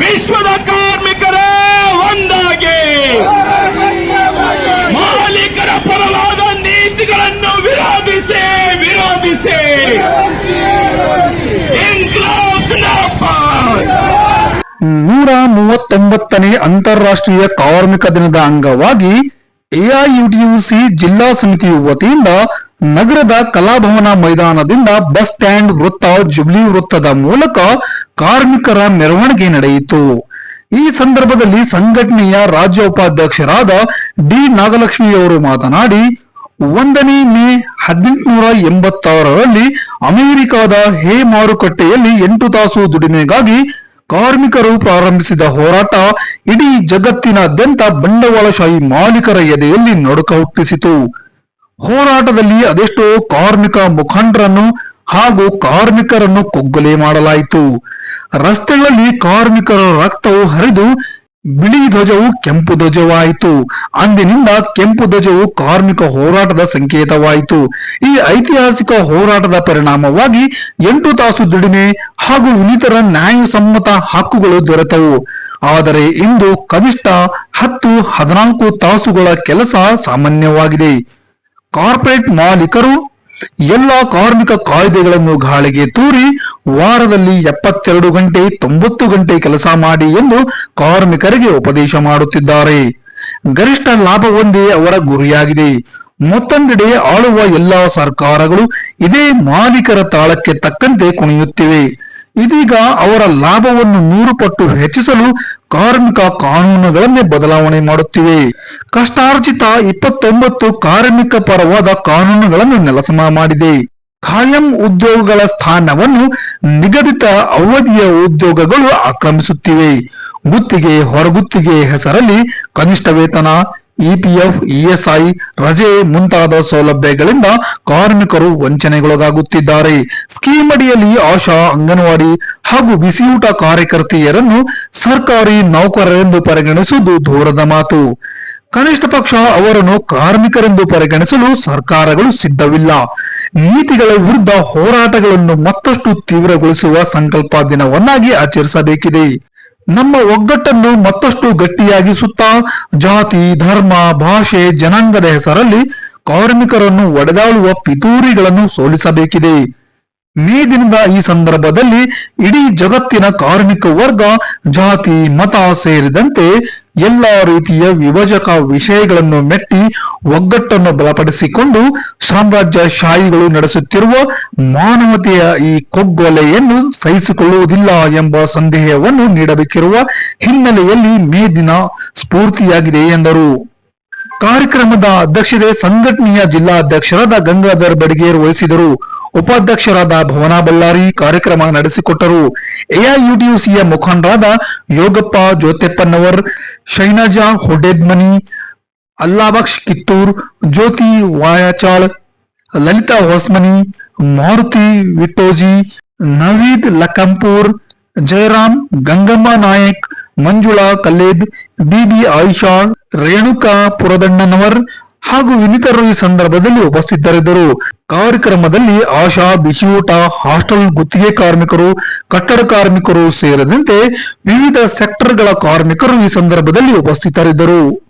ವಿಶ್ವದ ಕಾರ್ಮಿಕರ ಒಂದಾಗಿ ಮಾಲೀಕರ ಪರವಾದ ನೀತಿಗಳನ್ನು ವಿರೋಧಿಸಿ ವಿರೋಧಿಸಿ. ನೂರ ಮೂವತ್ತೊಂಬತ್ತನೇ ಅಂತಾರಾಷ್ಟ್ರೀಯ ಕಾರ್ಮಿಕ ದಿನದ ಅಂಗವಾಗಿ ಎಐಯುಟಿಯುಸಿ ಜಿಲ್ಲಾ ಸಮಿತಿ ವತಿಯಿಂದ ನಗರದ ಕಲಾಭವನ ಮೈದಾನದಿಂದ ಬಸ್ ಸ್ಟ್ಯಾಂಡ್ ವೃತ್ತ ಜುಬ್ಲಿ ವೃತ್ತದ ಮೂಲಕ ಕಾರ್ಮಿಕರ ಮೆರವಣಿಗೆ ನಡೆಯಿತು. ಈ ಸಂದರ್ಭದಲ್ಲಿ ಸಂಘಟನೆಯ ರಾಜ್ಯ ಉಪಾಧ್ಯಕ್ಷರಾದ ಡಿ ನಾಗಲಕ್ಷ್ಮಿಯವರು ಮಾತನಾಡಿ, ಒಂದನೇ ಮೇ ಹದಿನೆಂಟುನೂರ ಎಂಬತ್ತಾರರಲ್ಲಿ ಅಮೆರಿಕದ ಹೇ ಮಾರುಕಟ್ಟೆಯಲ್ಲಿ ಎಂಟು ತಾಸು ದುಡಿಮೆಗಾಗಿ ಕಾರ್ಮಿಕರು ಪ್ರಾರಂಭಿಸಿದ ಹೋರಾಟ ಇಡೀ ಜಗತ್ತಿನಾದ್ಯಂತ ಬಂಡವಾಳಶಾಹಿ ಮಾಲೀಕರ ಎದೆಯಲ್ಲಿ ನಡುಕ ಹುಟ್ಟಿಸಿತು. ಹೋರಾಟದಲ್ಲಿ ಅದೆಷ್ಟೋ ಕಾರ್ಮಿಕ ಮುಖಂಡರನ್ನು ಹಾಗೂ ಕಾರ್ಮಿಕರನ್ನು ಕೊಗ್ಗಲೆ ಮಾಡಲಾಯಿತು. ರಸ್ತೆಗಳಲ್ಲಿ ಕಾರ್ಮಿಕರ ರಕ್ತವು ಹರಿದು ಬಿಳಿ ಧ್ವಜವು ಕೆಂಪು ಧ್ವಜವಾಯಿತು. ಅಂದಿನಿಂದ ಕೆಂಪು ಧ್ವಜವು ಕಾರ್ಮಿಕ ಹೋರಾಟದ ಸಂಕೇತವಾಯಿತು. ಈ ಐತಿಹಾಸಿಕ ಹೋರಾಟದ ಪರಿಣಾಮವಾಗಿ ಎಂಟು ತಾಸು ದುಡಿಮೆ ಹಾಗೂ ಇನ್ನಿತರ ನ್ಯಾಯಸಮ್ಮತ ಹಕ್ಕುಗಳು ದೊರೆತವು. ಆದರೆ ಇಂದು ಕನಿಷ್ಠ ಹತ್ತು ಹದಿನಾಲ್ಕು ತಾಸುಗಳ ಕೆಲಸ ಸಾಮಾನ್ಯವಾಗಿದೆ. ಕಾರ್ಪೊರೇಟ್ ಮಾಲೀಕರು ಎಲ್ಲ ಕಾರ್ಮಿಕ ಕಾಯ್ದೆಗಳನ್ನು ಗಾಳಿಗೆ ತೂರಿ ವಾರದಲ್ಲಿ ಎಪ್ಪತ್ತೆರಡು ಗಂಟೆ ತೊಂಬತ್ತು ಗಂಟೆ ಕೆಲಸ ಮಾಡಿ ಎಂದು ಕಾರ್ಮಿಕರಿಗೆ ಉಪದೇಶ ಮಾಡುತ್ತಿದ್ದಾರೆ. ಗರಿಷ್ಠ ಲಾಭ ಒಂದೇ ಅವರ ಗುರಿಯಾಗಿದೆ. ಮತ್ತೊಂದೆಡೆ ಆಳುವ ಎಲ್ಲಾ ಸರ್ಕಾರಗಳು ಇದೇ ಮಾಲೀಕರ ತಾಳಕ್ಕೆ ತಕ್ಕಂತೆ ಕುಣಿಯುತ್ತಿವೆ. ಇದೀಗ ಅವರ ಲಾಭವನ್ನು ನೂರು ಪಟ್ಟು ಹೆಚ್ಚಿಸಲು ಕಾರ್ಮಿಕ ಕಾನೂನುಗಳನ್ನೇ ಬದಲಾವಣೆ ಮಾಡುತ್ತಿವೆ. ಕಷ್ಟಾರ್ಜಿತ ಇಪ್ಪತ್ತೊಂಬತ್ತು ಕಾರ್ಮಿಕ ಪರವಾದ ಕಾನೂನುಗಳನ್ನು ನೆಲಸಮ ಮಾಡಿದೆ. ಖಾಯಂ ಉದ್ಯೋಗಗಳ ಸ್ಥಾನವನ್ನು ನಿಗದಿತ ಅವಧಿಯ ಉದ್ಯೋಗಗಳು ಆಕ್ರಮಿಸುತ್ತಿವೆ. ಗುತ್ತಿಗೆ ಹೊರಗುತ್ತಿಗೆ ಹೆಸರಲ್ಲಿ ಕನಿಷ್ಠ ವೇತನ ಇಪಿಎಫ್ ಇಎಸ್ಐ ರಜೆ ಮುಂತಾದ ಸೌಲಭ್ಯಗಳಿಂದ ಕಾರ್ಮಿಕರು ವಂಚನೆಗೊಳಗಾಗುತ್ತಿದ್ದಾರೆ. ಸ್ಕೀಮ್ ಅಡಿಯಲ್ಲಿ ಆಶಾ, ಅಂಗನವಾಡಿ ಹಾಗೂ ಬಿಸಿಯೂಟ ಕಾರ್ಯಕರ್ತೆಯರನ್ನು ಸರ್ಕಾರಿ ನೌಕರರೆಂದು ಪರಿಗಣಿಸುವುದು ದೂರದ ಮಾತು. ಕನಿಷ್ಠ ಪಕ್ಷ ಅವರನ್ನು ಕಾರ್ಮಿಕರೆಂದು ಪರಿಗಣಿಸಲು ಸರ್ಕಾರಗಳು ಸಿದ್ಧವಿಲ್ಲ. ನೀತಿಗಳ ವಿರುದ್ಧ ಹೋರಾಟಗಳನ್ನು ಮತ್ತಷ್ಟು ತೀವ್ರಗೊಳಿಸುವ ಸಂಕಲ್ಪ ದಿನವನ್ನಾಗಿ ಆಚರಿಸಬೇಕಿದೆ. ನಮ್ಮ ಒಗ್ಗಟ್ಟನ್ನು ಮತ್ತಷ್ಟು ಗಟ್ಟಿಯಾಗಿಸುತ್ತಾ ಜಾತಿ ಧರ್ಮ ಭಾಷೆ ಜನಾಂಗದ ಹೆಸರಲ್ಲಿ ಕಾರ್ಮಿಕರನ್ನು ಒಡೆದಾಳುವ ಪಿತೂರಿಗಳನ್ನು ಸೋಲಿಸಬೇಕಿದೆ. ಮೇ ದಿನದ ಈ ಸಂದರ್ಭದಲ್ಲಿ ಇಡೀ ಜಗತ್ತಿನ ಕಾರ್ಮಿಕ ವರ್ಗ, ಜಾತಿ, ಮತ ಸೇರಿದಂತೆ ಎಲ್ಲಾ ರೀತಿಯ ವಿಭಜಕ ವಿಷಯಗಳನ್ನು ಮೆಟ್ಟಿ ಒಗ್ಗಟ್ಟನ್ನು ಬಲಪಡಿಸಿಕೊಂಡು ಸಾಮ್ರಾಜ್ಯ ಶಾಹಿಗಳು ನಡೆಸುತ್ತಿರುವ ಮಾನವತೆಯ ಈ ಕೊಗ್ಗೊಲೆಯನ್ನು ಸಹಿಸಿಕೊಳ್ಳುವುದಿಲ್ಲ ಎಂಬ ಸಂದೇಹವನ್ನು ನೀಡಬೇಕಿರುವ ಹಿನ್ನೆಲೆಯಲ್ಲಿ ಮೇ ದಿನ ಸ್ಫೂರ್ತಿಯಾಗಿದೆ ಎಂದರು. ಕಾರ್ಯಕ್ರಮದ ಅಧ್ಯಕ್ಷತೆ ಸಂಘಟನೆಯ ಜಿಲ್ಲಾಧ್ಯಕ್ಷರಾದ ಗಂಗಾಧರ್ ಬಡಿಗೇರ್ ವಹಿಸಿದರು. ಉಪಾಧ್ಯಕ್ಷರಾದ ಭವನಾ ಬಳ್ಳಾರಿ ಕಾರ್ಯಕ್ರಮ ನಡೆಸಿಕೊಟ್ಟರು. ಎಐಯುಟಿಯುಸಿಯ ಮುಖಂಡರಾದ ಯೋಗಪ್ಪ ಜ್ಯೋತೆಪ್ಪನವರ್, ಶೈನಜಾ ಹೊಡೆದ್ಮನಿ, ಅಲ್ಲಾಬಕ್ಷ್ ಕಿತ್ತೂರ್, ಜ್ಯೋತಿ ವಾಯಾಚಾಳ್, ಲಲಿತಾ ಹೊಸ್ಮನಿ, ಮಾರುತಿ ವಿಟ್ಟೋಜಿ, ನವೀದ್ ಲಕಂಪೂರ್ ಜಯರಾಮ್, ಗಂಗಮ್ಮ ನಾಯಕ್, ಮಂಜುಳಾ ಕಲ್ಲೇದ್, ಬಿಬಿ ಆಯಿಷಾ, ರೇಣುಕಾ ಪುರದಣ್ಣನವರ್ ಹಾಗೂ ಇನ್ನಿತರರು ಈ ಸಂದರ್ಭದಲ್ಲಿ ಉಪಸ್ಥಿತರಿದ್ದರು. ಕಾರ್ಯಕ್ರಮದಲ್ಲಿ ಆಶಾ, ಬಿಸಿಯೂಟ, ಹಾಸ್ಟೆಲ್ ಗುತ್ತಿಗೆ ಕಾರ್ಮಿಕರು, ಕಟ್ಟಡ ಕಾರ್ಮಿಕರು ಸೇರಿದಂತೆ ವಿವಿಧ ಸೆಕ್ಟರ್ಗಳ ಕಾರ್ಮಿಕರು ಈ ಸಂದರ್ಭದಲ್ಲಿ ಉಪಸ್ಥಿತರಿದ್ದರು.